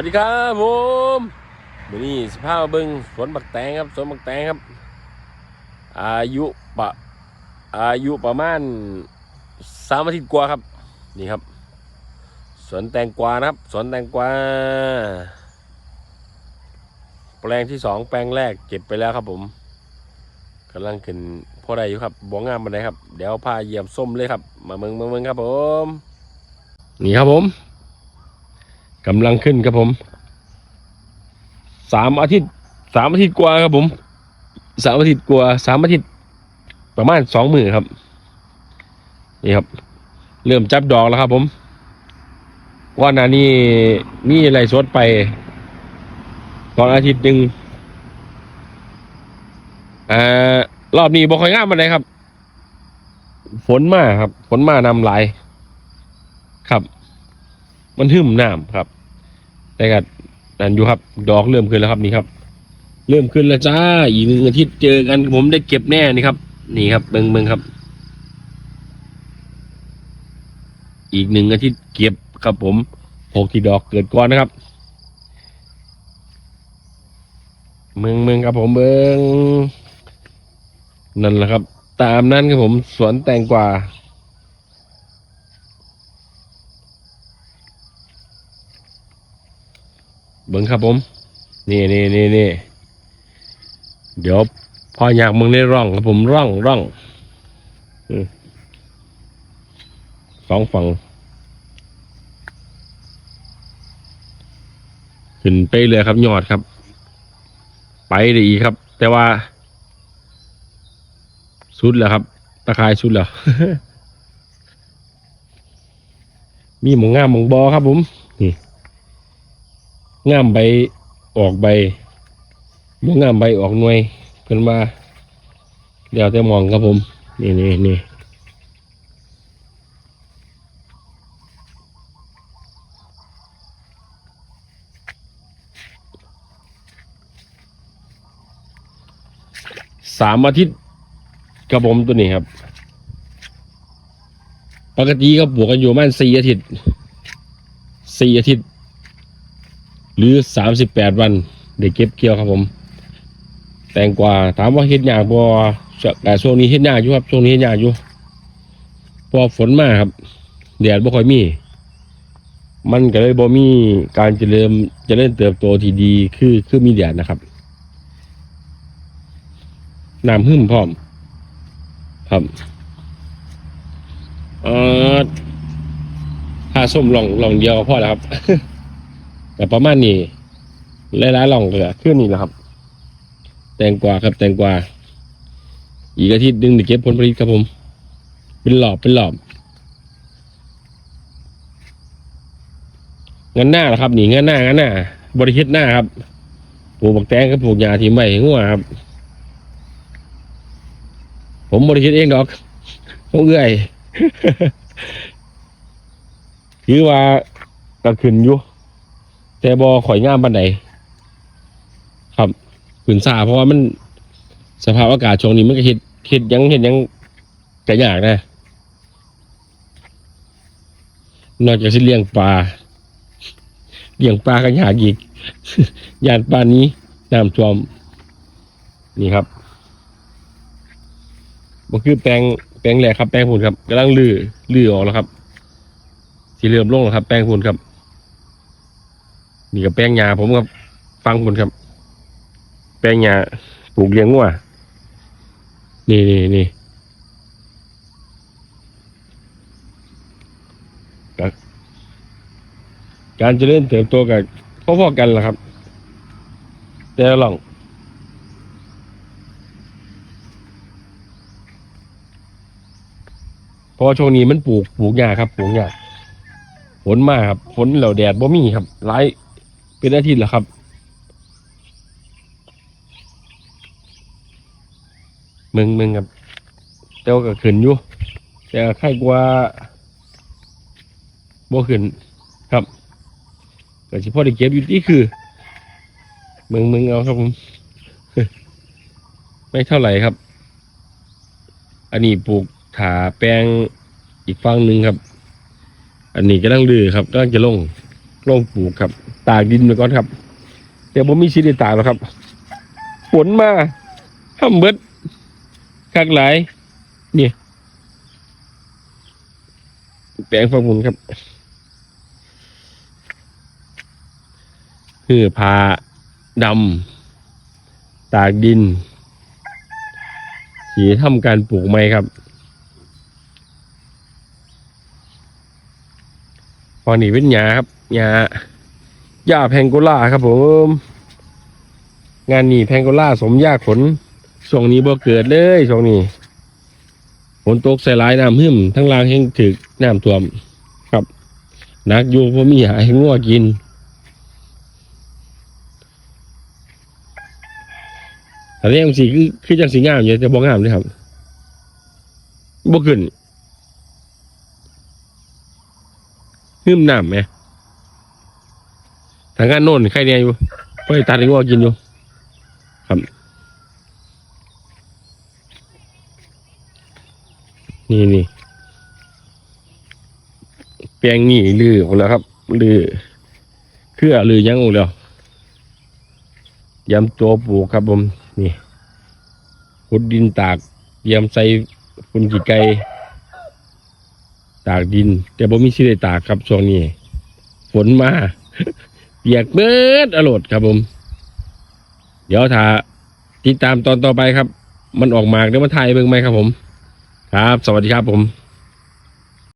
วัสดีครับผมวันนี้สภาพเบิ้งสวนบักแตงครับสวนบักแตงครับ อายุปะอายุประมาณสามอาทิตย์กว่าครับนี่ครับ สวนแตงกวานะครับ สวนแตงกวาแปลงที่สองแปลงแรกเก็บไปแล้วครับผมกำลังขึ้นพ่อใดอยู่ครับบวงงามบันไดครับ เดี๋ยวพาเยี่ยมส้มเลยครับ มาเมืองเมืองเมืองครับผม นี่ครับผม กำลังขึ้นครับผมสามอาทิตย์สามอาทิตย์กว่าครับผมสามอาทิตย์กว่าสามอาทิตย์ประมาณสองหมื่นครับ นี่ครับ เริ่มจับดอกแล้วครับผม ว่านานี่มีอะไรสดไปตอนอาทิตย์หนึ่งอ่ารอบนี้บ่ค่อยงามมาเลยครับ ฝนมาครับ ฝนมานำหลาย ครับ มันหึมน้ำครับ แต่ก็นั่นอยู่ครับ ดอกเริ่มขึ้นแล้วครับนี่ครับ เริ่มขึ้นแล้วจ้า อีกหนึ่งอาทิตย์เจอกันผมได้เก็บแน่นี่ครับ นี่ครับเบิงเบิงครับ อีกหนึ่งอาทิตย์เก็บครับผมหกที่ดอกเกิดก่อนนะครับเมืองเมืองครับผมเบิงนั่นแหละครับ ตามนั้นครับผมสวนแตงกวา เบิ้งครับผม นี่นี่นี่นี่เดี๋ยวพออยากมึงได้ร่องครับผมร่องร่องอสองฝั่งขึ้นไปเลยครับยอดครับ ไปได้อีกครับ แต่ว่า สุดแล้วครับ ตะคายสุดแล้ว มีหมองงามหมองบอครับผมนี่ งามใบออกใบบ่งามใบออกหน่วยเพิ่นมาเดี๋ยวจะมองครับผม นี่นี่นี่สามอาทิตย์ครับผมตัวนี้ครับ ปกติก็ปลูกกันอยู่ประมาณสี่อาทิตย์สี่อาทิตย์ หรือสามสิบแปดวันได้เก็บเกี่ยวครับผม แตงกวาถามว่าเฮ็ดยากบ่แต่ช่วงนี้เฮ็ดยากอยู่ครับช่วงนี้เฮ็ดยากอยู่พอฝนมาครับแดดบ่ค่อยมี มันก็เลยบ่มีการเจริญเจริญเติบโตที่ดีคือคือมีแดดนะครับน้ำหึมพร้อม ครับเอ่อถ้าส้มหลองหลองเดียวพอแล้วครับ แต่ประมาณนี้หลายๆหล่องเลยขึ้นนี่แหละครับ แตงกวาครับแตงกวาอีกอาทิตย์หนึงเดี๋ยวเก็บผลผลิตครับผม เป็นหลอบเป็นหลอบงั้นหน้าเหรอครับ นี่งั้นหน้างั้นหน้า บริเฮ็ดหน้าครับปลูกบักแตงกับปลูกยาทีมใบงัวครับ ผมบริเฮ็ดเองดอกต้องเอื้อยคือว่าก็ขึ้นอยู่ แต่บอข่อยงามบันไดครับขืนซาเพราะว่ามันสภาพอากาศช่วงนี้มันก็เห็ดเห็ดยังเห็ดยังกระยากนะ นอกจากสิเลี้ยงปลาเลี้ยงปลาก็ยากอีกยานปลานี้น้ำท่วมนี่ครับมันคือแปลงแปลงแหลกครับแปลงหุ่นครับกำลังลือลือออกแล้วครับสีเหลือมลงแล้วครับ แปลงหุ่นครับ นี่กับแป้งยาผมกับ ฟังคุณครับ แป้งยาปลูกเลี้ยงงัวนี่นี่นี่กการเจริญเติบโตกับพ่อๆกันแหละครับ แต่ละหล่องพราะว่าช่วงนี้มันปลูกปลูกยาครับปลูกยาฝนมาครับฝนเหล่าแดดบ่มีครับหลาย เป็นอาทิตย์แล้วครับมืองมืองครับแต่ว่าก็ขึ้นอยู่ แต่ใครกว่าบ่ขึ้นครับก็เฉพาะได้เก็บอยู่ที่คือมืองมืองเอาครับผมไม่เท่าไหร่ครับ อันนี้ปลูกถาแปลงอีกฝั่งหนึ่งครับ อันนี้กำลังดื้อครับกำลังจะลง ลงปลูกครับ ตากดินไปก่อนครับ เดี๋ยวผมมีชีวิตตากแล้วครับฝนมาห้ามเบิดคักหลายนี่แปลงฟังมุนครับคือพาดำ ตากดินสีทำการปลูกไม้ครับ พอนี่เป็นหญ้าครับหญ้าหญ้าแพงโกล่าครับผม งานนี้แพงโกล่าสมยากผลช่วงนี้บ่เกิดเลยช่วงนี้ฝนตกใส่หลายน้ำหึ่มทั้งลางแห้งถึกน้ำท่วม ครับนักอยู่พราะมีหาให้งัวกินแต่เรื่องสีคือคือจังสีงามอยู่แต่บ่งามเลยครับบ่ขึ้น หึ่มน้ำไหมทางงานโน่นใครเนี่ยอยู่ไปตัดให้งัวกินอยู่ ครับ นี่นี่แปลงนี่ลือหมดแล้วครับลือเครือลือยังหมดแล้วยำตัวปลูกครับผม นี่ขุดดินตากยำใส่ฝุ่นกี่ไก่ ตากดิน แต่บ่มีสิได้ตากครับช่วงนี้ ฝนมาเปียกเบิดอรดครับผม เดี๋ยวถ้าติดตามตอนต่อไปครับ มันออกมากเดี๋ยวมาถ่ายเบิ่งไหมครับผม ครับ สวัสดีครับผม